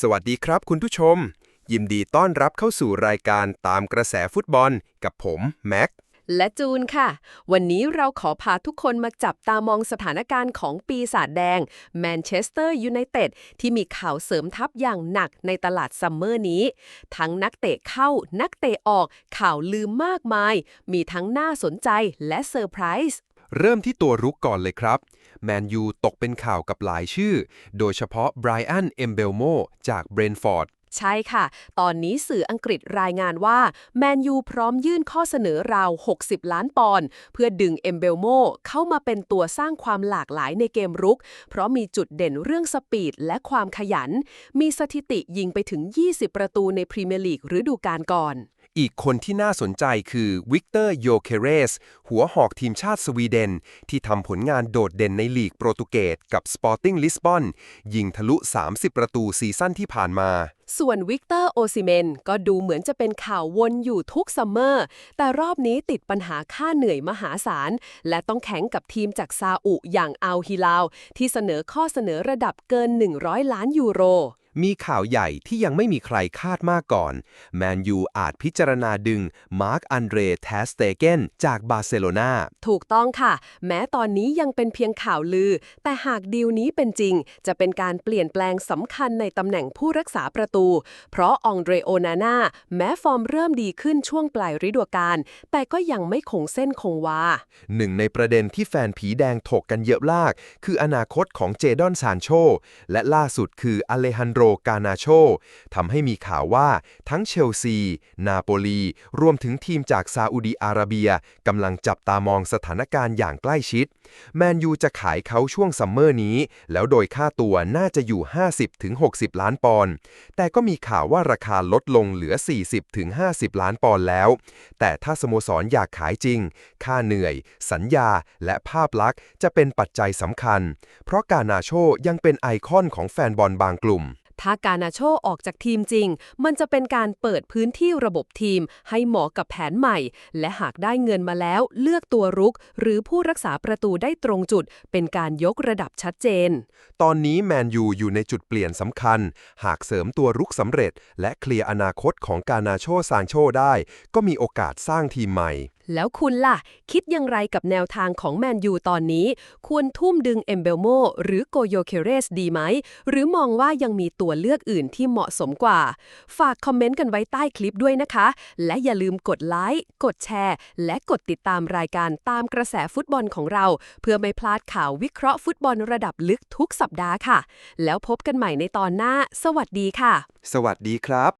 สวัสดีครับคุณผู้ชม ยินดีต้อนรับเข้าสู่รายการตามกระแสฟุตบอลกับผม แม็ก และจูนค่ะ วันนี้เราขอพาทุกคนมาจับตามองสถานการณ์ของปีศาจแดงแมนเชสเตอร์ยูไนเต็ดที่มีข่าวเสริมทัพอย่างหนักในตลาดซัมเมอร์นี้ ทั้งนักเตะเข้านักเตะออกข่าวลืมมากมาย มีทั้งน่าสนใจและเซอร์ไพรส์ เริ่มที่ตัวรุกก่อนเลยครับ แมนยูตกเป็นข่าวกับหลายชื่อ โดยเฉพาะไบรอัน เอมเบลโมจากเบรนฟอร์ด ใช่ค่ะ ตอนนี้สื่ออังกฤษรายงานว่า แมนยูพร้อมยื่นข้อเสนอราว 60 ล้านปอนด์เพื่อดึงเอมเบลโมเข้ามาเป็นตัวสร้างความหลากหลายในเกมรุก เพราะมีจุดเด่นเรื่องสปีดและความขยัน มีสถิติยิงไปถึง 20 ประตูในพรีเมียร์ลีกฤดูกาลก่อนอีกคนที่น่าสนใจคือวิกเตอร์โยเคเรส หัวหอกทีมชาติสวีเดน ที่ทำผลงานโดดเด่นในลีกโปรตุเกสกับสปอร์ติ้งลิสบอน ยิงทะลุ 30 ประตูซีซั่นที่ผ่านมาส่วนวิกเตอร์โอซิเมนก็ดูเหมือนจะเป็นข่าววนอยู่ทุกซัมเมอร์ แต่รอบนี้ติดปัญหาค่าเหนื่อยมหาศาล และต้องแข่งกับทีมจากซาอุอย่างอัลฮิลาลที่เสนอข้อเสนอระดับเกิน 100 ล้านยูโร มีข่าวใหญ่ที่ยังไม่มีใครคาดมาก่อน แมนยูอาจพิจารณาดึง มาร์คอันเดรแทสเตเกนจากบาร์เซโลนาถูกต้องค่ะ แม้ตอนนี้ยังเป็นเพียงข่าวลือ แต่หากดีลนี้เป็นจริง จะเป็นการเปลี่ยนแปลงสำคัญในตำแหน่งผู้รักษาประตู เพราะองเดรโอนาน่าแม้ฟอร์มเริ่มดีขึ้นช่วงปลายฤดูกาลแต่ก็ยังไม่คงเส้นคงวาหนึ่งในประเด็นที่แฟนผีแดงถกกันเยอะลาก คืออนาคตของเจดอนซานโช และล่าสุดคืออเลฮันโดรกานาโชทำให้มีข่าวว่าทั้งเชลซี นาโปลี รวมถึงทีมจากซาอุดีอาระเบียกำลังจับตามองสถานการณ์อย่างใกล้ชิด แมนยูจะขายเขาช่วงซัมเมอร์นี้ แล้วโดยค่าตัวน่าจะอยู่ 50-60 ล้านปอนด์แต่ก็มีข่าวว่าราคาลดลงเหลือ 40-50 ล้านปอนด์แล้ว แต่ถ้าสโมสรอยากขายจริง ค่าเหนื่อย สัญญา และภาพลักษณ์จะเป็นปัจจัยสำคัญ เพราะกานาโชยังเป็นไอคอนของแฟนบอลบางกลุ่มถ้าการนาโชออกจากทีมจริง มันจะเป็นการเปิดพื้นที่ระบบทีม ให้เหมาะกับแผนใหม่ และหากได้เงินมาแล้วเลือกตัวรุก หรือผู้รักษาประตูได้ตรงจุด เป็นการยกระดับชัดเจน ตอนนี้แมนยูอยู่ในจุดเปลี่ยนสำคัญ หากเสริมตัวรุกสำเร็จ และเคลียร์อนาคตของกานาโชซานโชได้ ก็มีโอกาสสร้างทีมใหม่ แล้วคุณล่ะ คิดอย่างไรกับแนวทางของแมนยูตอนนี้ ควรทุ่มดึงเอมเบลโมหรือโกโยเคเรสดีไหม หรือมองว่ายังมีตัวเลือกอื่นที่เหมาะสมกว่า ฝากคอมเมนต์กันไว้ใต้คลิปด้วยนะคะ และอย่าลืมกดไลค์กดแชร์ และกดติดตามรายการตามกระแสฟุตบอลของเรา เพื่อไม่พลาดข่าววิเคราะห์ฟุตบอลระดับลึกทุกสัปดาห์ค่ะ แล้วพบกันใหม่ในตอนหน้า สวัสดีค่ะ สวัสดีครับ